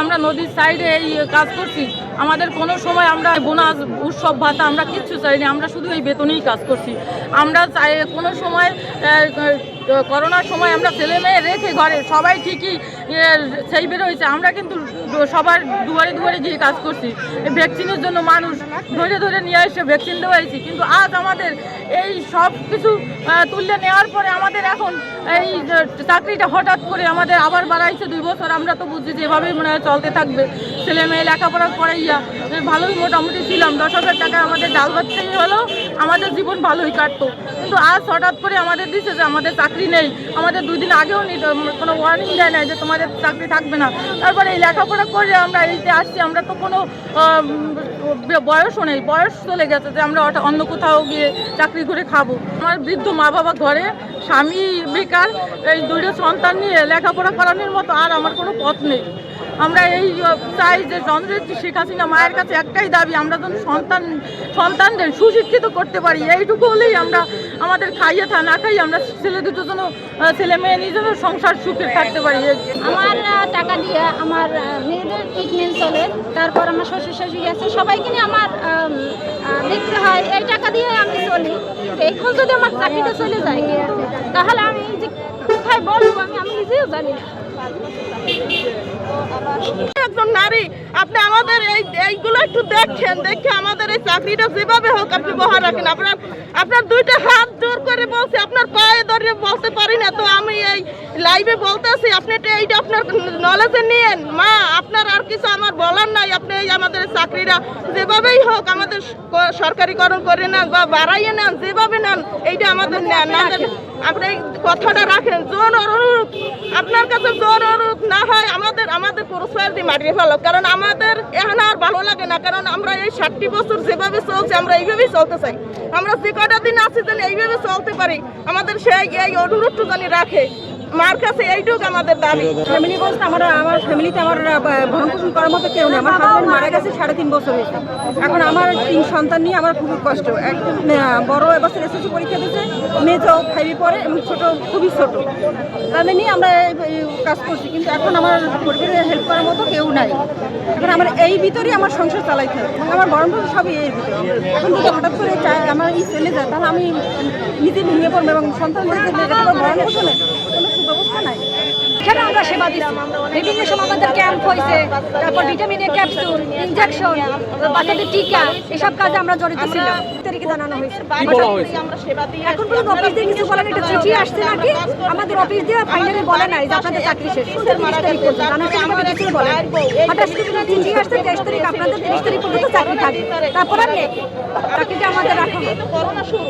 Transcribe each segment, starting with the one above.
আমরা নদীর সাইডে এই কাজ করছি। আমাদের কোনো সময় আমরা বোনাস, উৎসব, ভাতা আমরা কিচ্ছু চাইনি। আমরা শুধু এই বেতনেই কাজ করছি। আমরা চাই কোনো সময় করোনার সময় আমরা ছেলে মেয়ে রেখে ঘরে সবাই ঠিকই সেই বেরোয়েছে আমরা কিন্তু সবার দুয়ারে দুয়ারে গিয়ে কাজ করছি। ভ্যাকসিনের জন্য মানুষ ধরে ধরে নিয়ে এসে ভ্যাকসিন দেওয়াইছি কিন্তু আজ আমাদের এই সব কিছু তুলে নেওয়ার পরে আমাদের এখন এই চাকরিটা হঠাৎ করে আমাদের আবার বাড়াইছে দুই বছর। আমরা তো বুঝছি যে এভাবেই মনে হয় চলতে থাকবে। ছেলে মেয়ে লেখাপড়া করাইয়া ভালোই মোটামুটি ছিলাম। দশ হাজার টাকা আমাদের ডাল বাচ্চাই হলো। আমাদের জীবন ভালোই কাটতো। কিন্তু আজ হঠাৎ করে আমাদের দিচ্ছে যে আমাদের চাকরি নেই। আমাদের দুই দিন আগেও কোনো ওয়ার্নিং দেয় নাই যে তোমাদের চাকরি থাকবে না। তারপরে এই লেখাপড়া করে আমরা এইতে আসছি, আমরা তো কোনো বয়সও নেই। বয়স চলে গেছে যে আমরা অন্য কোথাও গিয়ে চাকরি করে খাব। আমার বৃদ্ধ মা বাবা ঘরে, স্বামী বেকার, এই দুটো সন্তান নিয়ে লেখাপড়া করানোর মতো আর আমার কোনো পথ নেই। আমরা এই চাই যে চন্দ্রেত্রী শেখ হাসিনা মায়ের কাছে একটাই দাবি, আমরা যেন সন্তান, সন্তানদের সুশিক্ষিত করতে পারি। এইটুকু হলেই আমরা আমাদের খাইয়ে থা, না খাই আমরা ছেলে দুটো যেন ছেলে মেয়ে যেন সংসার সুখে থাকতে পারি। আমার টাকা দিয়ে আমার মেয়েদের ট্রিটমেন্ট চলে, তারপর আমার শ্বশুর শাশুড়ি আছে, সবাইকে নিয়ে আমার দেখতে হয়, এই টাকা দিয়ে আমি চলি। এখন যদি আমার চাকরিটা চলে যায়, তাহলে আমি যে কোথায় বলব আমি আমি নিজেও জানি না। নারী, আপনি আমাদের এই এইগুলো একটু দেখেন, দেখে আমাদের এই চাকরিটা যেভাবে হোক আপনি বহাল রাখেন। আপনার আপনার দুইটা হাত জোর করে বলছে, আপনার পায়ে ধরে বলতে পারি না। তো আমি এই লাইভে বলতেছি, আপনি এইটা আপনার নলেজে নিয়েন। মা, আপনার আর কিছু আমার বলার নাই। আপনি এই আমাদের চাকরিটা যেভাবেই হোক আমাদের সরকারিকরণ করে নেন বা বাড়াইয়ে নেন, যেভাবে নেন, এইটা আমাদের নেন আপনি কথাটা রাখেন। জোর অনুরোধ আপনার কাছে জোর না হয়, আমাদের আমাদের পুরস্কার দিয়ে মারিয়ে ফেলো। কারণ আমাদের এখানে আর ভালো লাগে না, কারণ আমরা এই ষাটটি বছর যেভাবে চলছে, আমরা এইভাবেই চলতে চাই। আমরা যে কটা দিন আছি যেন এইভাবে চলতে পারি, আমাদের সেই এই অনুরোধটু জানি রাখে। মার কাছে এইটুকু আমাদের দাবি। ফ্যামিলি বলতে আমার আমার ফ্যামিলিতে আমার ভরণ করার মতো কেউ নেই। আমার হাজব্যান্ড মারা গেছে সাড়ে তিন বছর হয়েছে। এখন আমার তিন সন্তান নিয়ে আমার খুবই কষ্ট। এক বড় এবছর এসএসসি পরীক্ষা দিয়েছে। মেজো ফাইভে পড়ে এবং ছোট খুবই ছোট। তাদের নিয়ে আমরা এই- এই কাজ করছি। কিন্তু এখন আমার পরিবারের হেল্প করার মতো কেউ নাই। এখন আমার এই ভিতরেই আমার সংসার চালাইতে হবে। আমার ভরণ পোষণ সবই এর ভিতরে। এখন যদি হঠাৎ করে চায়, আমার এই চলে যায়, তাহলে আমি নিজে ভেঙে পড়ব এবং সন্তানদেরকে ভরণ পোষণে কোনো সুব্যবস্থা নাই এখানে আমরা সেবা দিচ্ছি বিভিন্ন সময় আমাদের ক্যাম্প হয়েছে তারপর ভিটামিনের ক্যাপসুল ইনজেকশন বাচ্চাদের টিকা এসব কাজে আমরা জড়িত ছিলাম। তারিখে জানানো হয়েছে। আমরা এখন পর্যন্ত অফিস দিয়ে কিছু বলেন একটা চিঠি আসছে নাকি? আমাদের অফিস দিয়ে ফাইনালি বলে নাই যে আপনাদের চাকরি শেষ। তিরিশ তারিখ পর্যন্ত জানার সময় আমাদের কিছু বলে? হঠাৎ চিঠি আসছে তেইশ তারিখ আপনাদের তিরিশ তারিখ পর্যন্ত চাকরি থাকবে। তারপর আর নেই। চাকরিটা আমাদের রাখা হবে। করোনা শুরু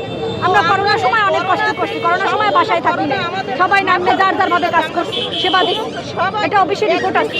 আমরা করোনার সময় অনেক কষ্ট করছি। করোনার সময় বাসায় থাকি সবাই নামে যার যার ভাবে কাজ করছি। সেবা দিচ্ছি। এটা অফিসে রিপোর্ট আছে।